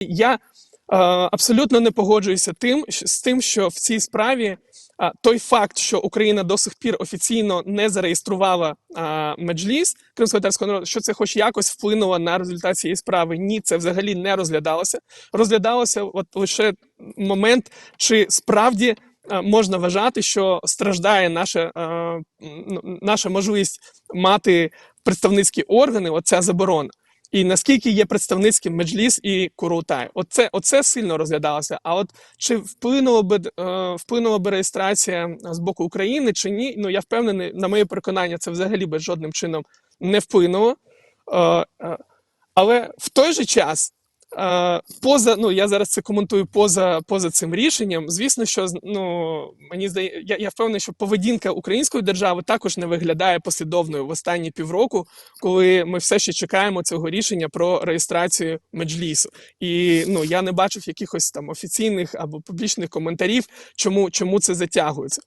Я абсолютно не погоджуюся тим, з тим, що в цій справі той факт, що Україна до сих пір офіційно не зареєструвала меджліс кримськотарського народу, що це хоч якось вплинуло на результат цієї справи. Ні, це взагалі не розглядалося. Розглядалося от лише момент, чи справді можна вважати, що страждає наша, наша можливість мати представницькі органи, оця заборона. І наскільки є представницьким меджліс і Курултай. Оце, оце сильно розглядалося. А от чи вплинула би е, вплинула би реєстрація з боку України чи ні? Ну я впевнений, на моє переконання, це взагалі би жодним чином не вплинуло. Е, е, але в той же час, е, поза, ну я зараз це коментую поза, поза цим рішенням. Звісно, що ну мені здає, я, я впевнений, що поведінка української держави також не виглядає послідовною в останні півроку, коли ми все ще чекаємо цього рішення про реєстрацію меджлісу. І ну я не бачив якихось там офіційних або публічних коментарів, чому, чому це затягується.